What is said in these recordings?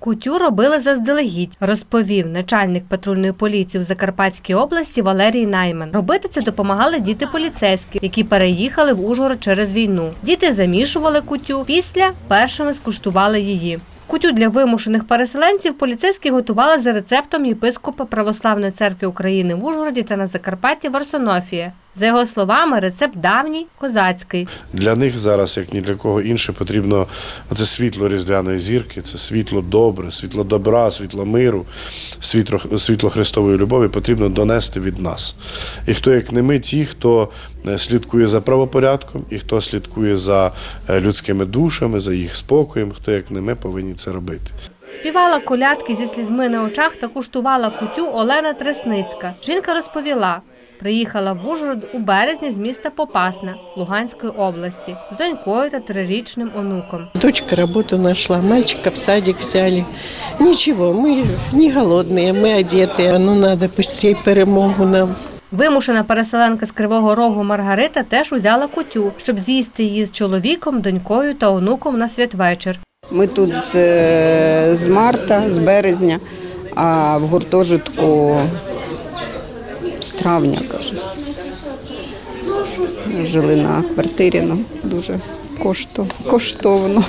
Кутю робили заздалегідь, розповів начальник патрульної поліції в Закарпатській області Валерій Найман. Робити це допомагали діти поліцейські, які переїхали в Ужгород через війну. Діти замішували кутю, після першими скуштували її. Кутю для вимушених переселенців поліцейські готували за рецептом єпископа Православної церкви України в Ужгороді та на Закарпатті Варсонофія. За його словами, рецепт давній, козацький. Для них зараз, як ні для кого інше, потрібно це світло різдвяної зірки, це світло добре, світло добра, світло миру, світло, світло Христової любові потрібно донести від нас. І хто як не ми, ті, хто е, слідкує за правопорядком, і хто слідкує за е, людськими душами, за їх спокоєм, хто як не ми повинні це робити. Співала колядки зі слізьми на очах та куштувала кутю Олена Тресницька. Жінка розповіла, приїхала в Ужгород у березні з міста Попасна Луганської області з донькою та трирічним онуком. Дочка работу нашла, мальчика в садик взяли. Ничего, мы не голодные, мы одетые. Ну, надо быстрее перемогу нам. Вимушена переселенка з Кривого Рогу Маргарита теж узяла кутю, щоб з'їсти її з чоловіком, донькою та онуком на святвечір. Ми тут е, з марта, з березня, а в гуртожитку з травня, кажуть. Жили на квартирі, ну, дуже кошто, коштовно.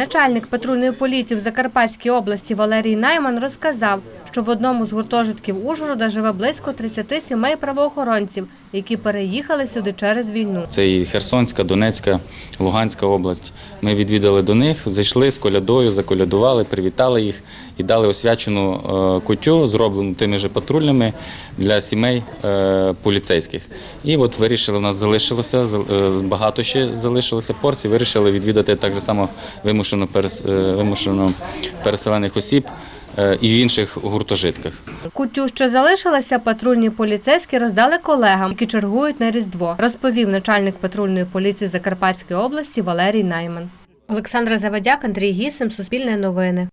Начальник патрульної поліції в Закарпатській області Валерій Найман розказав, що в одному з гуртожитків Ужгорода живе близько 30 сімей правоохоронців, які переїхали сюди через війну. Це і Херсонська, Донецька, Луганська область. Ми відвідали до них, зайшли з колядою, заколядували, привітали їх і дали освячену е, кутю, зроблену тими же патрульними для сімей е, поліцейських. І от вирішили, у нас залишилося зал- е, багато ще залишилося порцій. Вирішили відвідати так само вимушено перес- е, вимушено переселених осіб е, і в інших гуртожитках. Кутю, що залишилася, патрульні поліцейські роздали колегам, які чергують на Різдво, розповів начальник патрульної поліції Закарпатської області Валерій Найман. Олександра Завадяк, Андрій Гісим, Суспільне новини.